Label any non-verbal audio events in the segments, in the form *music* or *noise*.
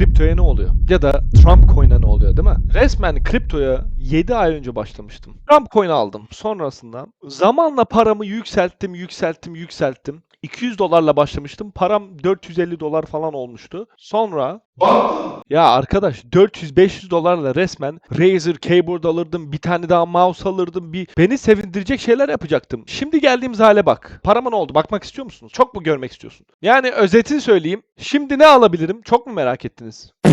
kriptoya ne oluyor? Ya da Trump coin'e ne oluyor değil mi? Resmen kriptoya 7 ay önce başlamıştım. Trump coin'i aldım. Sonrasında zamanla paramı yükselttim, yükselttim, yükselttim. 200 dolarla başlamıştım. Param 450 dolar falan olmuştu. Sonra ya arkadaş 400-500 dolarla resmen Razer keyboard alırdım, bir tane daha mouse alırdım, bir beni sevindirecek şeyler yapacaktım. Şimdi geldiğimiz hale bak. Parama ne oldu? Bakmak istiyor musunuz? Çok mu görmek istiyorsun? Yani özetini söyleyeyim. Şimdi ne alabilirim? Çok mu merak ettiniz? *laughs*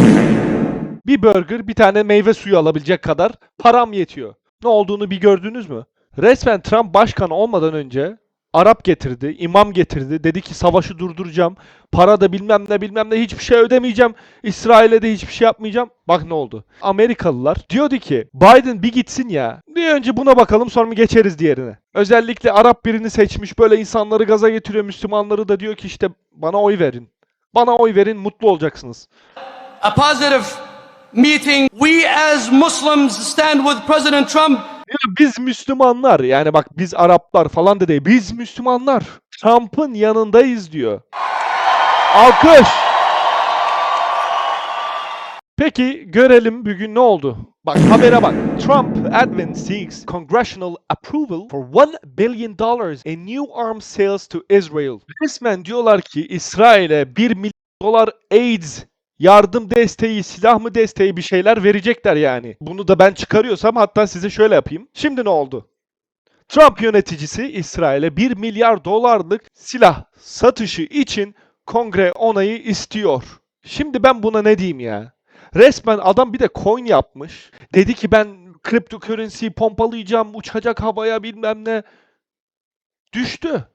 bir burger, bir tane meyve suyu alabilecek kadar param yetiyor. Ne olduğunu bir gördünüz mü? Resmen Trump başkan olmadan önce Arap getirdi, imam getirdi. Dedi ki savaşı durduracağım. Para da bilmem ne bilmem ne hiçbir şey ödemeyeceğim. İsrail'e de hiçbir şey yapmayacağım. Bak ne oldu. Amerikalılar diyordu ki Biden bir gitsin ya. Bir önce buna bakalım sonra geçeriz diğerine. Özellikle Arap birini seçmiş böyle insanları gaza getiriyor. Müslümanları da diyor ki işte bana oy verin. Bana oy verin mutlu olacaksınız. a positive meeting. We as Muslims stand with President Trump Biz Müslümanlar yani bak biz Araplar falan da. Biz Müslümanlar Trump'ın yanındayız diyor. Alkış. Peki görelim bugün ne oldu? Bak habere bak. Trump admin seeks congressional approval for 1 billion dollars in new arms sales to Israel. Resmen diyorlar ki İsrail'e 1 milyon dolar AIDS yardım desteği, silah mı desteği bir şeyler verecekler yani. Bunu da ben çıkarıyorsam hatta size şöyle yapayım. Şimdi ne oldu? Trump yöneticisi İsrail'e 1 milyar dolarlık silah satışı için kongre onayı istiyor. Şimdi ben buna ne diyeyim ya? Resmen adam bir de coin yapmış. Dedi ki ben cryptocurrency'yi pompalayacağım, uçacak havaya bilmem ne. Düştü.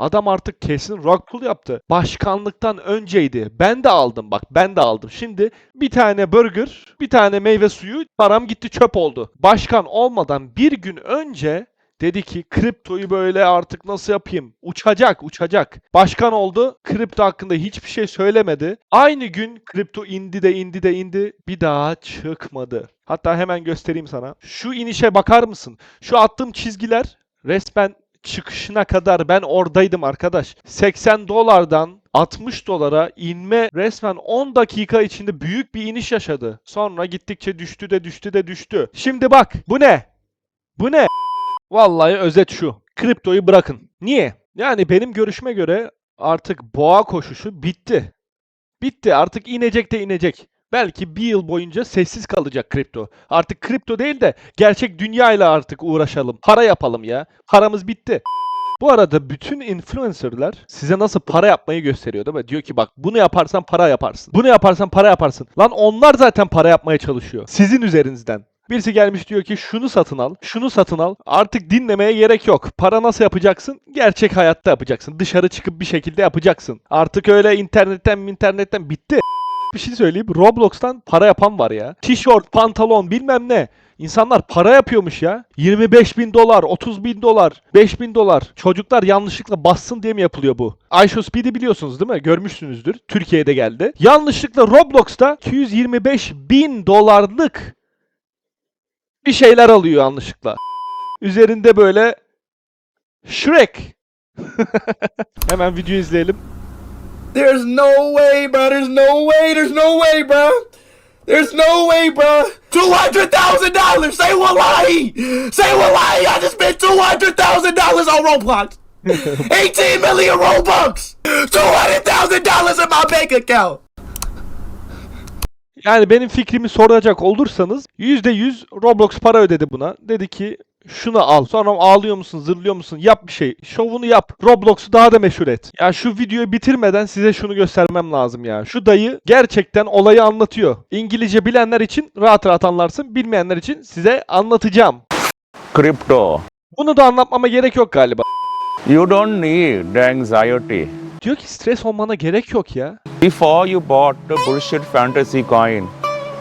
Adam artık kesin rock yaptı. Başkanlıktan önceydi. Ben de aldım bak ben de aldım. Şimdi bir tane burger, bir tane meyve suyu param gitti çöp oldu. Başkan olmadan bir gün önce dedi ki kriptoyu böyle artık nasıl yapayım? Uçacak uçacak. Başkan oldu. Kripto hakkında hiçbir şey söylemedi. Aynı gün kripto indi de indi de indi. Bir daha çıkmadı. Hatta hemen göstereyim sana. Şu inişe bakar mısın? Şu attığım çizgiler resmen çıkışına kadar ben oradaydım arkadaş. 80 dolardan 60 dolara inme resmen 10 dakika içinde büyük bir iniş yaşadı. Sonra gittikçe düştü de düştü de düştü. Şimdi bak bu ne? Bu ne? Vallahi özet şu. Kriptoyu bırakın. Niye? Yani benim görüşme göre artık boğa koşuşu bitti. Bitti. Artık inecek de inecek. Belki bir yıl boyunca sessiz kalacak kripto. Artık kripto değil de gerçek dünyayla artık uğraşalım. Para yapalım ya. Paramız bitti. Bu arada bütün influencerlar size nasıl para yapmayı gösteriyor değil mi? Diyor ki bak bunu yaparsan para yaparsın. Bunu yaparsan para yaparsın. Lan onlar zaten para yapmaya çalışıyor. Sizin üzerinizden. Birisi gelmiş diyor ki şunu satın al, şunu satın al. Artık dinlemeye gerek yok. Para nasıl yapacaksın? Gerçek hayatta yapacaksın. Dışarı çıkıp bir şekilde yapacaksın. Artık öyle internetten internetten bitti. Bir şey söyleyeyim. Roblox'tan para yapan var ya. Tişört, pantolon bilmem ne. İnsanlar para yapıyormuş ya. 25 bin dolar, 30 bin dolar, 5 bin dolar. Çocuklar yanlışlıkla bassın diye mi yapılıyor bu? iShowSpeed'i biliyorsunuz değil mi? Görmüşsünüzdür. Türkiye'de geldi. Yanlışlıkla Roblox'ta 225 bin dolarlık bir şeyler alıyor yanlışlıkla. Üzerinde böyle Shrek. *laughs* Hemen video izleyelim. There's no way, bro. There's no way. There's no way, bro. There's no way, bro. Two hundred thousand dollars. Say wallahi. Say wallahi. I just spent two hundred thousand dollars on Roblox. *laughs* Eighteen million Robux. Two hundred thousand dollars in my bank account. Yani benim fikrimi soracak olursanız %100 Roblox para ödedi buna. Dedi ki şunu al. Sonra ağlıyor musun, zırlıyor musun? Yap bir şey. Şovunu yap. Roblox'u daha da meşhur et. Ya şu videoyu bitirmeden size şunu göstermem lazım ya. Şu dayı gerçekten olayı anlatıyor. İngilizce bilenler için rahat rahat anlarsın. Bilmeyenler için size anlatacağım. crypto. Bunu da anlatmama gerek yok galiba. You don't need the anxiety. Diyor ki stres olmana gerek yok ya. Before you bought the bullshit fantasy coin,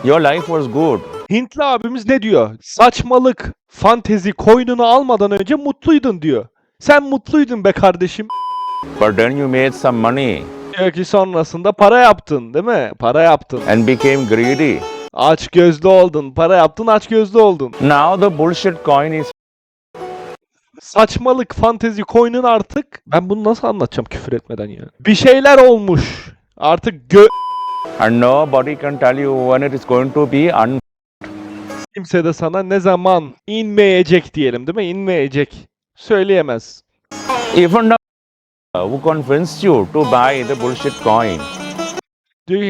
your life was good. Hintli abimiz ne diyor? Saçmalık, fantezi coin'unu almadan önce mutluydun diyor. Sen mutluydun be kardeşim. But then you made some money Diyor ki sonrasında para yaptın değil mi? Para yaptın. and became greedy. Aç gözlü oldun. Para yaptın aç gözlü oldun. Now the bullshit coin is Saçmalık fantezi coin'in artık ben bunu nasıl anlatacağım küfür etmeden ya? Bir şeyler olmuş. Artık gö And nobody can tell you when it is going to be un- Kimse de sana ne zaman inmeyecek diyelim değil mi? İnmeyecek. Söyleyemez. the who convinced you to buy the bullshit coin.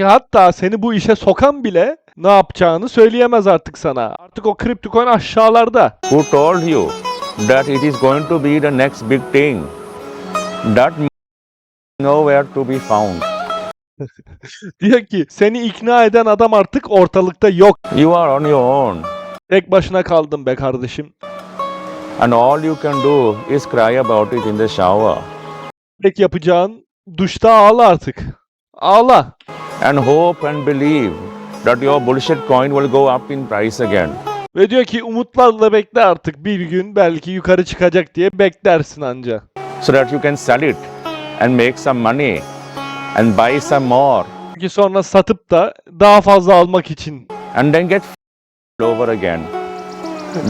Hatta seni bu işe sokan bile ne yapacağını söyleyemez artık sana. Artık o kripto coin aşağılarda. Who told you that it is going to be the next big thing? That nowhere to be found. *laughs* Diyor ki seni ikna eden adam artık ortalıkta yok. You are on your own. Tek başına kaldın be kardeşim. And all you can do is cry about it in the shower. Tek yapacağın duşta ağla artık. Ağla. And hope and believe that your bullshit coin will go up in price again. Ve diyor ki umutlarla bekle artık bir gün belki yukarı çıkacak diye beklersin anca. So that you can sell it and make some money and buy some more Ki sonra satıp da daha fazla almak için. and then get over again.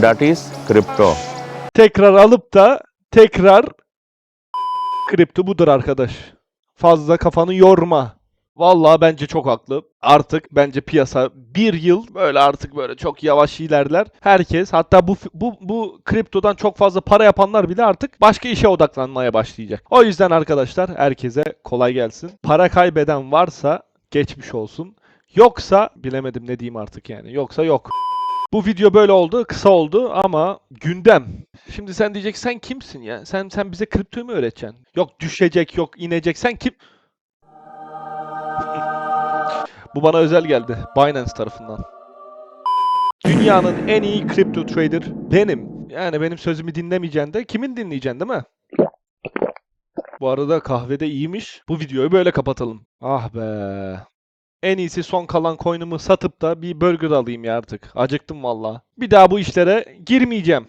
That is crypto. Tekrar alıp da tekrar kripto budur arkadaş. Fazla kafanı yorma. Vallahi bence çok haklı. Artık bence piyasa bir yıl böyle artık böyle çok yavaş ilerler. Herkes hatta bu bu bu kriptodan çok fazla para yapanlar bile artık başka işe odaklanmaya başlayacak. O yüzden arkadaşlar herkese kolay gelsin. Para kaybeden varsa geçmiş olsun. Yoksa bilemedim ne diyeyim artık yani. Yoksa yok. Bu video böyle oldu, kısa oldu ama gündem. Şimdi sen diyeceksin sen kimsin ya? Sen sen bize kripto mu öğreteceksin? Yok düşecek, yok inecek. Sen kim? Bu bana özel geldi Binance tarafından. Dünyanın en iyi kripto trader benim. Yani benim sözümü dinlemeyeceksin de kimin dinleyeceksin değil mi? Bu arada kahvede iyiymiş. Bu videoyu böyle kapatalım. Ah be. En iyisi son kalan coin'ımı satıp da bir burger alayım ya artık. Acıktım valla. Bir daha bu işlere girmeyeceğim.